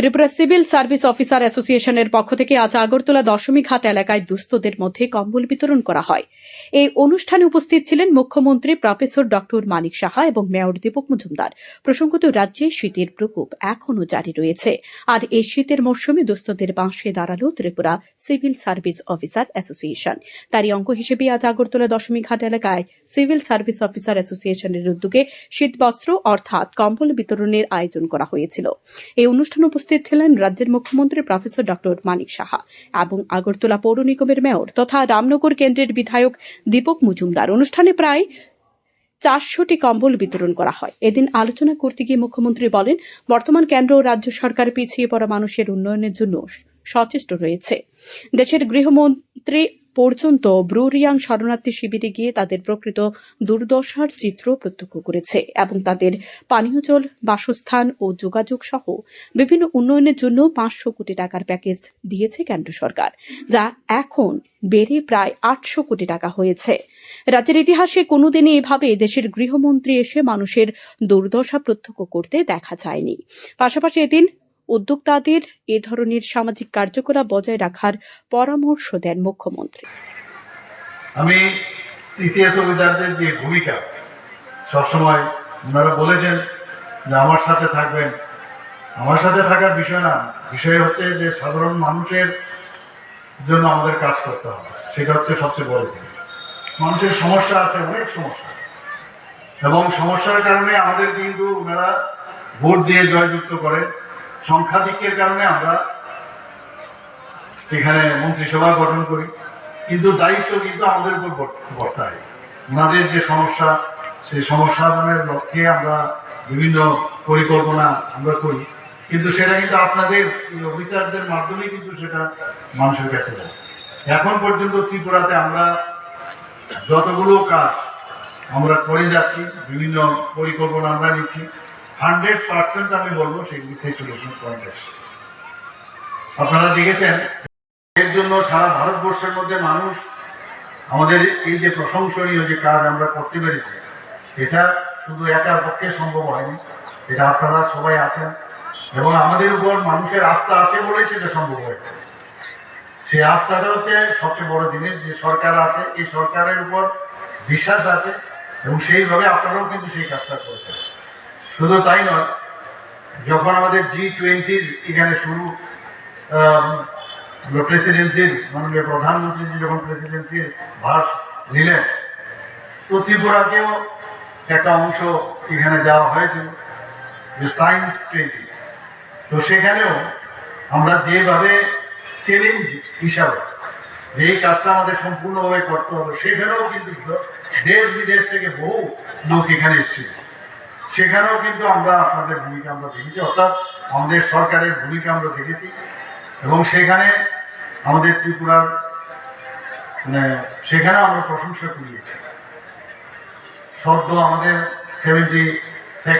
Tripura civil service officer অ্যাসোসিয়েশনের পক্ষ থেকে আজ আগরতলা দশমী ঘাট এলাকায় দুস্থদের মধ্যে কম্বল বিতরণ করা হয়। এই অনুষ্ঠানে উপস্থিত ছিলেন মুখ্যমন্ত্রী প্রফেসর ডক্টর মানিক সাহা এবং মেয়র দীপক মজুমদার। প্রসঙ্গত, রাজ্যে শীতের প্রকোপ এখনও জারি রয়েছে। আর এই শীতের মরশুমে দুস্থদের পাশে দাঁড়াল Tripura civil service officer association. তারই অঙ্গ হিসেবে আজ আগরতলা দশমী ঘাট এলাকায় সিভিল সার্ভিস অফিসার অ্যাসোসিয়েশনের উদ্যোগে শীতবস্ত্র অর্থাৎ কম্বল বিতরণের আয়োজন করা হয়েছিল। এই অনুষ্ঠানে উপস্থিত ছিলেন রাজ্যের মুখ্যমন্ত্রী প্রফেসর ডক্টর মানিক সাহা এবং আগরতলা পৌর নিগমের মেয়র তথা রামনগর কেন্দ্রের বিধায়ক দীপক মজুমদার। অনুষ্ঠানে প্রায় চারশোটি কম্বল বিতরণ করা হয়। এদিন আলোচনা করতে গিয়ে মুখ্যমন্ত্রী বলেন, বর্তমান কেন্দ্র ও রাজ্য সরকার পিছিয়ে পড়া মানুষের উন্নয়নের জন্য সচেষ্ট রয়েছে। দেশের গৃহমন্ত্রী পর্যন্ত ব্রুরিয়াং শরণার্থী শিবিরে গিয়ে তাদের প্রকৃত দুর্দশার চিত্র প্রত্যক্ষ করেছে এবং তাদের পানীয় জল, বাসস্থান ও যোগাযোগ সহ বিভিন্ন উন্নয়নের জন্য পাঁচশো কোটি টাকার প্যাকেজ দিয়েছে কেন্দ্র সরকার, যা এখন বেড়ে প্রায় আটশো কোটি টাকা হয়েছে। রাজ্যের ইতিহাসে কোনোদিনই এভাবে দেশের গৃহমন্ত্রী এসে মানুষের দুর্দশা প্রত্যক্ষ করতে দেখা যায়নি। পাশাপাশি এদিন উদ্যোক্তাদের এ ধরনের সামাজিক কার্যকলাপ বজায় রাখার পরামর্শ দেন মুখ্যমন্ত্রী। আমি টিসিএস অফিসারদের যে ভূমিকা, সবসময় ওনারা বলেছেন যে আমার সাথে থাকবেন। আমার সাথে থাকার বিষয় না, বিষয় হচ্ছে যে সাধারণ মানুষের জন্য আমাদের কাজ করতে হবে। সেটা হচ্ছে সবচেয়ে বড় মানুষের সমস্যা আছে, অনেক সমস্যা। এবং সমস্যার কারণে আমাদের কিন্তু ওনারা ভোট দিয়ে জয়যুক্ত করে সংখ্যাধিক্যের কারণে আমরা এখানে মন্ত্রিসভা গঠন করি। কিন্তু দায়িত্ব কিন্তু আমাদের উপর বর্তায় ওনাদের যে সমস্যা, সেই সমাধানের লক্ষ্যে আমরা বিভিন্ন পরিকল্পনা আমরা করি। কিন্তু সেটা কিন্তু আপনাদের অফিসারদের মাধ্যমে কিন্তু সেটা মানুষের কাছে যায়। এখন পর্যন্ত ত্রিপুরাতে আমরা যতগুলো কাজ আমরা করে যাচ্ছি, বিভিন্ন পরিকল্পনা আমরা নিচ্ছি হান্ড্রেড পার্সেন্ট আমি বলব সেগুলি সেচুরেশন পয়েন্ট আপনারা দেখেছেন, এর জন্য সারা ভারতবর্ষের মধ্যে মানুষ আমাদের এই যে প্রশংসনীয় যে কাজ আমরা করতে পেরেছি, এটা শুধু একার পক্ষে সম্ভব হয়নি, এটা আপনারা সবাই আছেন এবং আমাদের উপর মানুষের আস্থা আছে বলেই সেটা সম্ভব হয়েছে। সেই আস্থাটা হচ্ছে সবচেয়ে বড় জিনিস, যে সরকার আছে, এই সরকারের উপর বিশ্বাস আছে এবং সেইভাবে আপনারাও কিন্তু সেই কাজটা করেছেন। শুধু তাই নয়, যখন আমাদের জি টোয়েন্টির এখানে শুরু প্রেসিডেন্সির মাননীয় প্রধানমন্ত্রীজি যখন প্রেসিডেন্সির ভার নিলেন, তো ত্রিপুরাকেও একটা অংশ এখানে দেওয়া হয়েছিল, যে সায়েন্স টোয়েন্টি তো সেখানেও আমরা যেভাবে চ্যালেঞ্জ হিসাবে, যে এই কাজটা আমাদের সম্পূর্ণভাবে করতে হবে, সেখানেও কিন্তু দেশ বিদেশ থেকে বহু লোক এখানে এসেছিল। সেখানেও কিন্তু আমরা আপনাদের ভূমিকা আমরা দেখেছি, অর্থাৎ আমাদের সরকারের ভূমিকা আমরা দেখেছি। এবং সেখানে আমাদের ত্রিপুরার মানে সেখানেও আমরা প্রশংসা কুড়িয়েছি। সদ্য আমাদের সেভেন্টি